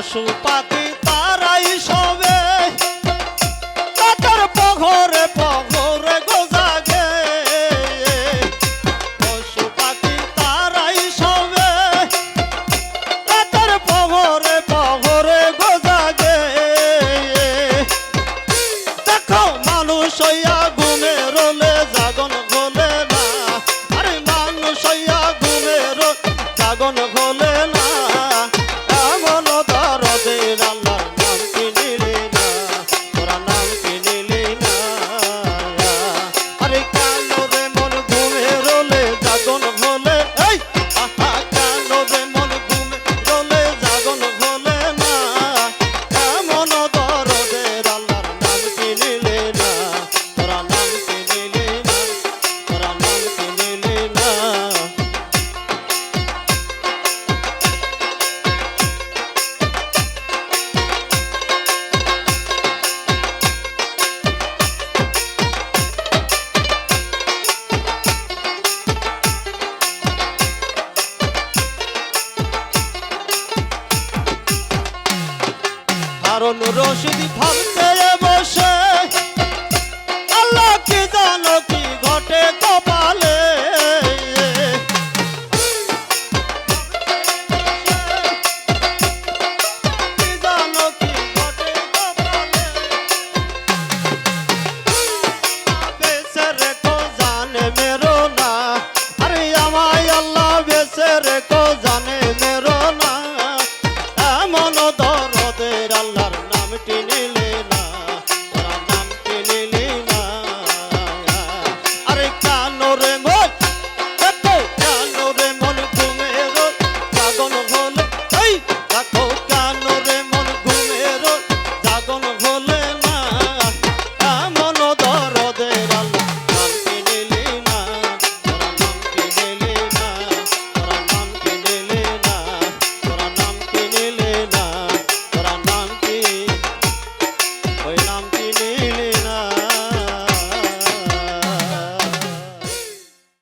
পশু পাখি তারাই সবে। তাদের পঘরে পঘরে গোজাগে। পশু পাখি তারাই সবে। তাদের পঘরে পঘরে গোজাগে। দেখো মানুষ হইয়া গুমে রোলে, জাগন হলে না। আরে মানুষ হইয়া গুমে রোলে জাগন হলে না।